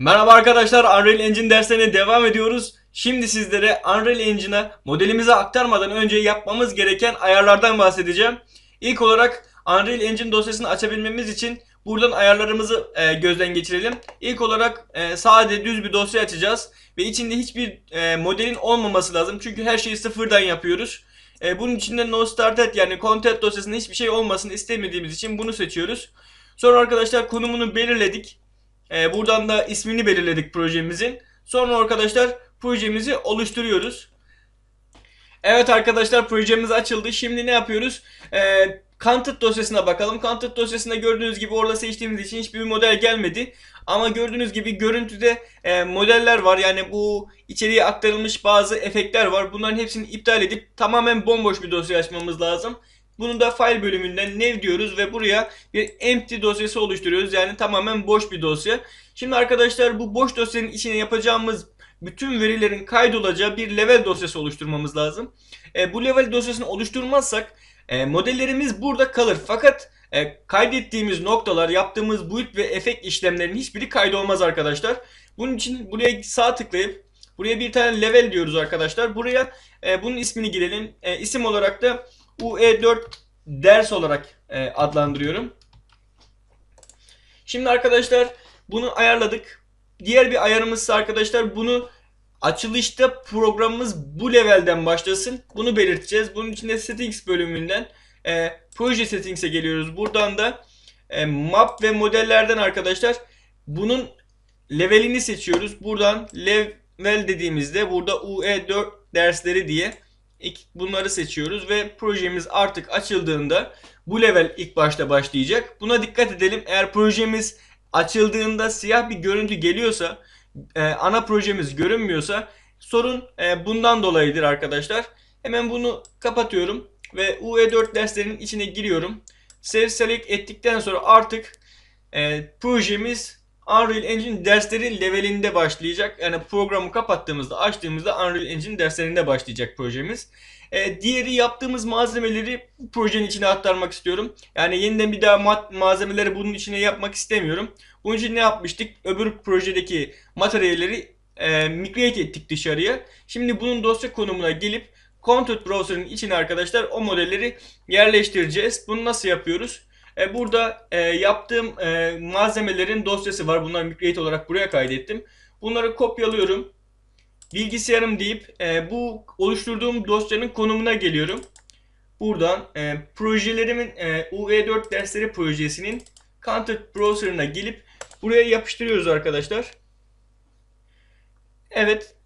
Merhaba arkadaşlar Unreal Engine derslerine devam ediyoruz. Şimdi sizlere Unreal Engine'a modelimizi aktarmadan önce yapmamız gereken ayarlardan bahsedeceğim. İlk olarak Unreal Engine dosyasını açabilmemiz için buradan ayarlarımızı e, gözden geçirelim. İlk olarak e, sade düz bir dosya açacağız ve içinde hiçbir e, modelin olmaması lazım. Çünkü her şeyi sıfırdan yapıyoruz. E, bunun içinde no started yani content dosyasında hiçbir şey olmasını istemediğimiz için bunu seçiyoruz. Sonra arkadaşlar konumunu belirledik. Ee, buradan da ismini belirledik projemizin. Sonra arkadaşlar projemizi oluşturuyoruz. Evet arkadaşlar projemiz açıldı. Şimdi ne yapıyoruz? Ee, content dosyasına bakalım. Content dosyasında gördüğünüz gibi orada seçtiğimiz için hiçbir model gelmedi. Ama gördüğünüz gibi görüntüde e, modeller var. Yani bu içeriye aktarılmış bazı efektler var. Bunların hepsini iptal edip tamamen bomboş bir dosya açmamız lazım. Bunu da file bölümünden new diyoruz ve buraya bir empty dosyası oluşturuyoruz. Yani tamamen boş bir dosya. Şimdi arkadaşlar bu boş dosyanın içine yapacağımız bütün verilerin kaydolacağı bir level dosyası oluşturmamız lazım. E, bu level dosyasını oluşturmazsak e, modellerimiz burada kalır. Fakat e, kaydettiğimiz noktalar, yaptığımız build ve efekt işlemlerinin hiçbiri kaydolmaz arkadaşlar. Bunun için buraya sağ tıklayıp buraya bir tane level diyoruz arkadaşlar. Buraya e, bunun ismini girelim. E, isim olarak da UE4 ders olarak e, adlandırıyorum. Şimdi arkadaşlar bunu ayarladık. Diğer bir ayarımız ise arkadaşlar bunu açılışta programımız bu levelden başlasın. Bunu belirteceğiz. Bunun için de settings bölümünden e, proje settings'e geliyoruz. Buradan da e, map ve modellerden arkadaşlar bunun levelini seçiyoruz. Buradan level dediğimizde burada UE4 dersleri diye bunları seçiyoruz ve projemiz artık açıldığında bu level ilk başta başlayacak. Buna dikkat edelim. Eğer projemiz açıldığında siyah bir görüntü geliyorsa, e, ana projemiz görünmüyorsa sorun e, bundan dolayıdır arkadaşlar. Hemen bunu kapatıyorum ve UE4 derslerinin içine giriyorum. Save Select ettikten sonra artık e, projemiz Unreal Engine dersleri levelinde başlayacak. Yani programı kapattığımızda, açtığımızda Unreal Engine derslerinde başlayacak projemiz. E, diğeri yaptığımız malzemeleri projenin içine aktarmak istiyorum. Yani yeniden bir daha ma- malzemeleri bunun içine yapmak istemiyorum. Bunun için ne yapmıştık? Öbür projedeki materyalleri e, migrate ettik dışarıya. Şimdi bunun dosya konumuna gelip Content Browser'ın içine arkadaşlar o modelleri yerleştireceğiz. Bunu nasıl yapıyoruz? E, burada e, yaptığım e, malzemelerin dosyası var. Bunları migrate olarak buraya kaydettim. Bunları kopyalıyorum. Bilgisayarım deyip e, bu oluşturduğum dosyanın konumuna geliyorum. Buradan e, projelerimin e, UE4 dersleri projesinin Content Browser'ına gelip buraya yapıştırıyoruz arkadaşlar. Evet.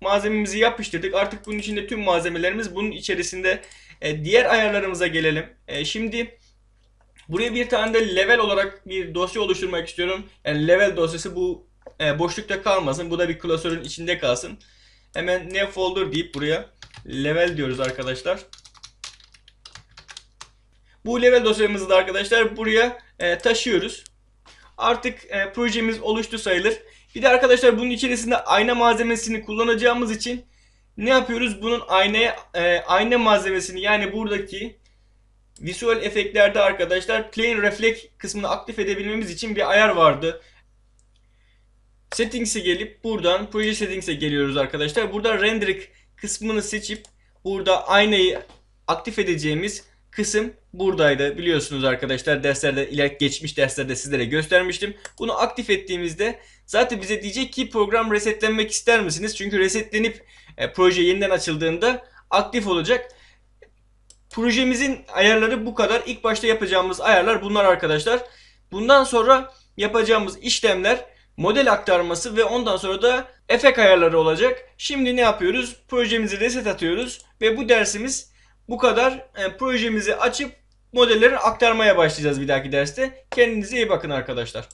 Malzememizi yapıştırdık. Artık bunun içinde tüm malzemelerimiz bunun içerisinde. E, diğer ayarlarımıza gelelim. E, şimdi buraya bir tane de level olarak bir dosya oluşturmak istiyorum. Yani level dosyası bu e, boşlukta kalmasın. Bu da bir klasörün içinde kalsın. Hemen new folder deyip buraya level diyoruz arkadaşlar. Bu level dosyamızı da arkadaşlar buraya e, taşıyoruz. Artık e, projemiz oluştu sayılır. Bir de arkadaşlar bunun içerisinde ayna malzemesini kullanacağımız için ne yapıyoruz? Bunun aynaya e, ayna malzemesini yani buradaki visual efektlerde arkadaşlar plane reflect kısmını aktif edebilmemiz için bir ayar vardı. Settings'e gelip buradan proje settings'e geliyoruz arkadaşlar. Burada render kısmını seçip burada aynayı aktif edeceğimiz kısım buradaydı. Biliyorsunuz arkadaşlar derslerde iler geçmiş derslerde sizlere göstermiştim. Bunu aktif ettiğimizde zaten bize diyecek ki program resetlenmek ister misiniz? Çünkü resetlenip e, proje yeniden açıldığında aktif olacak. Projemizin ayarları bu kadar. İlk başta yapacağımız ayarlar bunlar arkadaşlar. Bundan sonra yapacağımız işlemler model aktarması ve ondan sonra da efekt ayarları olacak. Şimdi ne yapıyoruz? Projemizi reset atıyoruz ve bu dersimiz bu kadar. E, projemizi açıp modelleri aktarmaya başlayacağız bir dahaki derste. Kendinize iyi bakın arkadaşlar.